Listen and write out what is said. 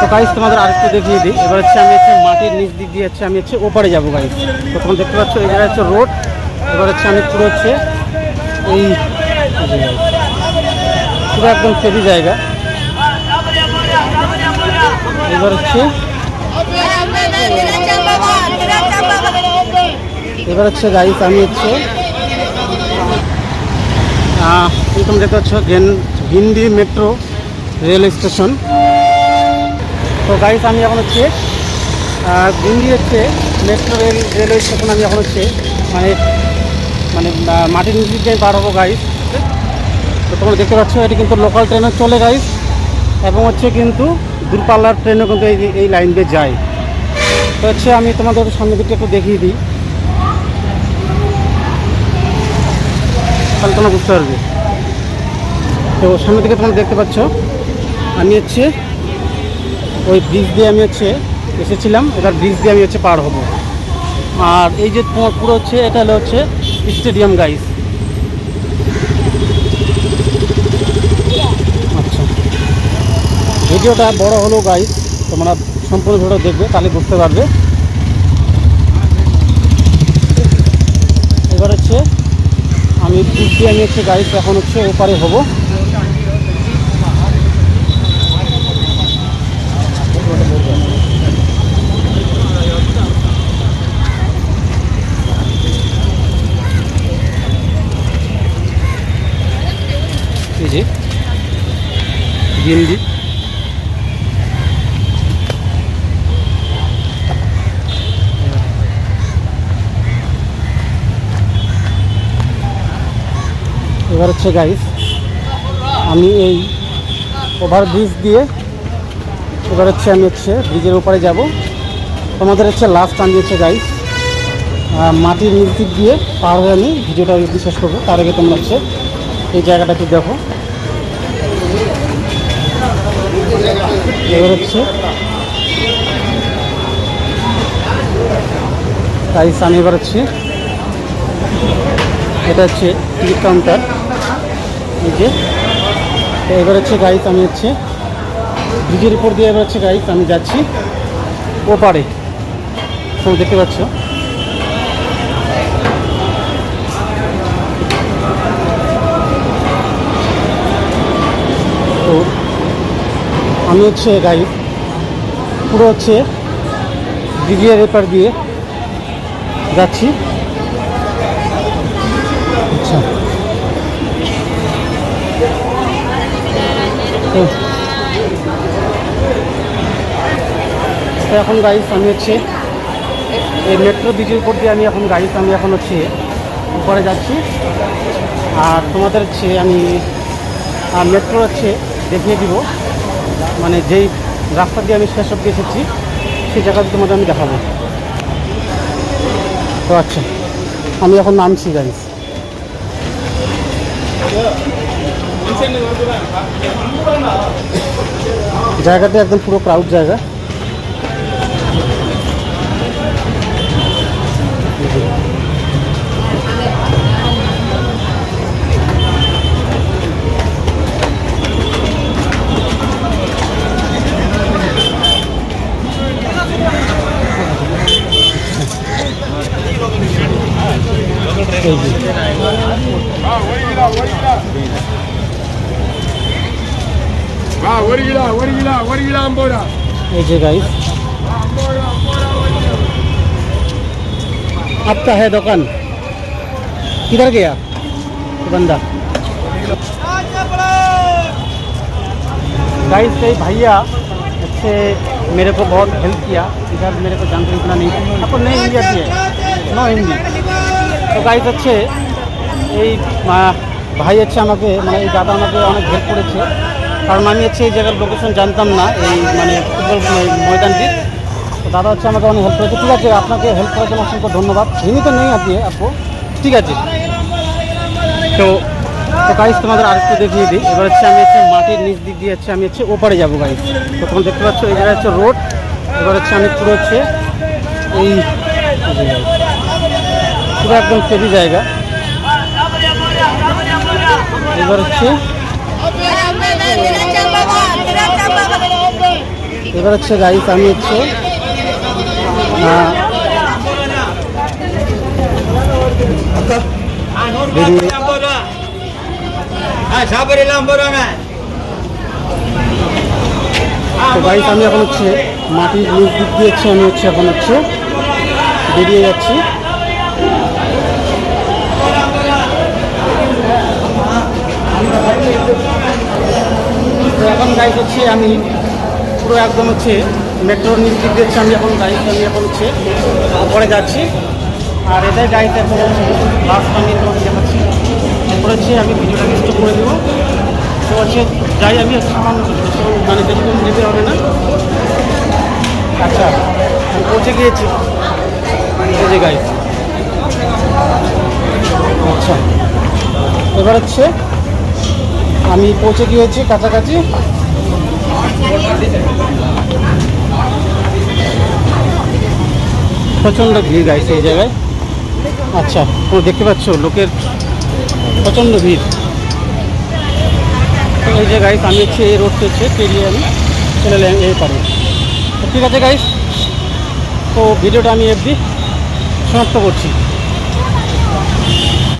তো গাইস তোমাদের আরেকটু দেখিয়ে দিই। এবার হচ্ছে আমি হচ্ছে মাটির নিচ দিক দিয়ে হচ্ছে আমি হচ্ছে ওপারে যাব গাইস তো তোমরা দেখতে পাচ্ছ এই হচ্ছে রোড এবার হচ্ছে আমি পুরো হচ্ছে এই পুরো একদম ফেরি জায়গা। এবার হচ্ছে এবার হচ্ছে গাইস আমি হচ্ছে তোমরা দেখতে পাচ্ছ গিন্ডি মেট্রো রেল স্টেশন। তো গাইস আমি এখন হচ্ছে গিন্ডি হচ্ছে মেট্রো রেল রেলওয়ে স্টেশন আমি এখন হচ্ছে মানে মানে মাটির নিচ দিয়ে পার হব গাইস তো তোমরা দেখতে পাচ্ছ, এটি কিন্তু লোকাল ট্রেনে চলে গাইস এবং হচ্ছে কিন্তু দূরপাল্লার ট্রেনও কিন্তু এই এই লাইন দিয়ে যায়। তো হচ্ছে আমি তোমাদের সামনে দিকটা একটু দেখিয়ে দিই। তাহলে তোমরা বুঝতে পারবে। তো সামনে দিকে তোমরা দেখতে পাচ্ছ, আমি হচ্ছে ওই ব্রিজ দিয়ে আমি হচ্ছে এসেছিলাম, এবার ব্রিজ দিয়ে আমি হচ্ছে পার হব। আর এই যে তোমার পুরো হচ্ছে, এটা হলো হচ্ছে স্টেডিয়াম গাইস আচ্ছা। ভিডিওটা বড় হলো গাইস তোমরা সম্পূর্ণ ভিডিও দেখবে, তাহলে বুঝতে পারবে। এবার হচ্ছে, আমি ব্রিজ দিয়ে আমি হচ্ছে গাইস এখন হচ্ছে ওপারে হব এই যে গিন্ডি এবার হচ্ছে গাইস আমি এই ওভার ব্রিজ দিয়ে এবার হচ্ছে আমি হচ্ছে ব্রিজের উপরে যাব। তোমাদের হচ্ছে লাস্ট আমি হচ্ছে গাইস মাটির নিচ দিয়ে পার হয়ে আমি ভিডিওটা শেষ করব। তার আগে তোমরা হচ্ছে এই জায়গাটা একটু দেখো। এবার হচ্ছে গাইস আমি এবার হচ্ছে এটা হচ্ছে টিকিট কাউন্টার। এই এবার হচ্ছে গাড়ি আমি হচ্ছে ব্রিজের উপর দিয়ে এবার হচ্ছে গাড়ি আমি যাচ্ছি। ওপারে। তুমি দেখতে পাচ্ছ? আমি হচ্ছে গাইড পুরো হচ্ছে ব্রিজের এপার দিয়ে যাচ্ছি। আচ্ছা। এখন গাড়ি আমি হচ্ছে এই মেট্রো ব্রিজের উপর দিয়ে আমি এখন গাড়ি আমি এখন হচ্ছে উপরে যাচ্ছি। আর তোমাদের হচ্ছে আমি মেট্রো হচ্ছে দেখিয়ে দিব। মানে যেই রাস্তা দিয়ে আমি শেষ অব্দি এসেছি, সেই জায়গাটা তোমাদের আমি দেখাবো। তো আচ্ছা আমি এখন নামছি গাড়ি জায়গাটা একদম পুরো ক্রাউড জায়গা। के आपका है दुकान किधर गया बंदा गाइस कई भैया से मेरे को बहुत हेल्प किया इधर मेरे को जानकारी इतना नहीं आपको नहीं हिंदी आती है नो हिंदी তো গাইস হচ্ছে এই ভাই হচ্ছে আমাকে মানে এই দাদা আমাকে অনেক হেল্প করেছে। কারণ আমি হচ্ছে এই জায়গার লোকেশন জানতাম না, এই মানে ফুটবল ম- ময়দানটির তো দাদা হচ্ছে আমাকে অনেক হেল্প করেছে। ঠিক আছে, আপনাকে হেল্প করার জন্য অসংখ্য ধন্যবাদ। হিন্দি তো নেই আপনি আপু। ঠিক আছে। তো তো গাইস তোমাদের আরেকটু দেখিয়ে দিই। এবার হচ্ছে আমি হচ্ছে মাটির নিচ দিক দিয়ে হচ্ছে আমি হচ্ছে ওপারে যাব গাইস তো তোমরা দেখতে পাচ্ছ এই জায়গায় হচ্ছে রোড এবার হচ্ছে আমি পুরো হচ্ছে এই পুরো একদম ফেরি জায়গা। এবার হচ্ছে এবার হচ্ছে গাইস আমি হচ্ছে তো আমি এখন হচ্ছে মাটির নিচ দিক দিয়ে আমি হচ্ছে এখন হচ্ছে বেরিয়ে যাচ্ছি। তো হচ্ছে আমি। পুরো একদম হচ্ছে মেট্রোর নিচ দিক দিয়ে হচ্ছে আমি এখন গাইস আমি এখন হচ্ছে উপরে যাচ্ছি। আর এটাই গাইস এখন বাস আমি তোমাকে দেখাচ্ছি। এরপর হচ্ছে আমি ভিডিওটাকে স্টপ করে দেবো। তো হচ্ছে যাই আমি সামান্য মানে বেশিক্ষণ যেতে হবে না। আচ্ছা আমি পৌঁছে গিয়েছি। যে গাইস আচ্ছা এবার হচ্ছে আমি পৌঁছে গিয়েছি কাছাকাছি। প্রচণ্ড ভিড় গাইছে এই জায়গায়। আচ্ছা তুমি দেখতে পাচ্ছ লোকের প্রচণ্ড ভিড়। তো এই যে গাইস আমি হচ্ছে এই রোডটা হচ্ছে পেরিয়ে আমি চলে এলাম এই পারে। ঠিক আছে গাইস তো ভিডিওটা আমি এফবি সমাপ্ত করছি।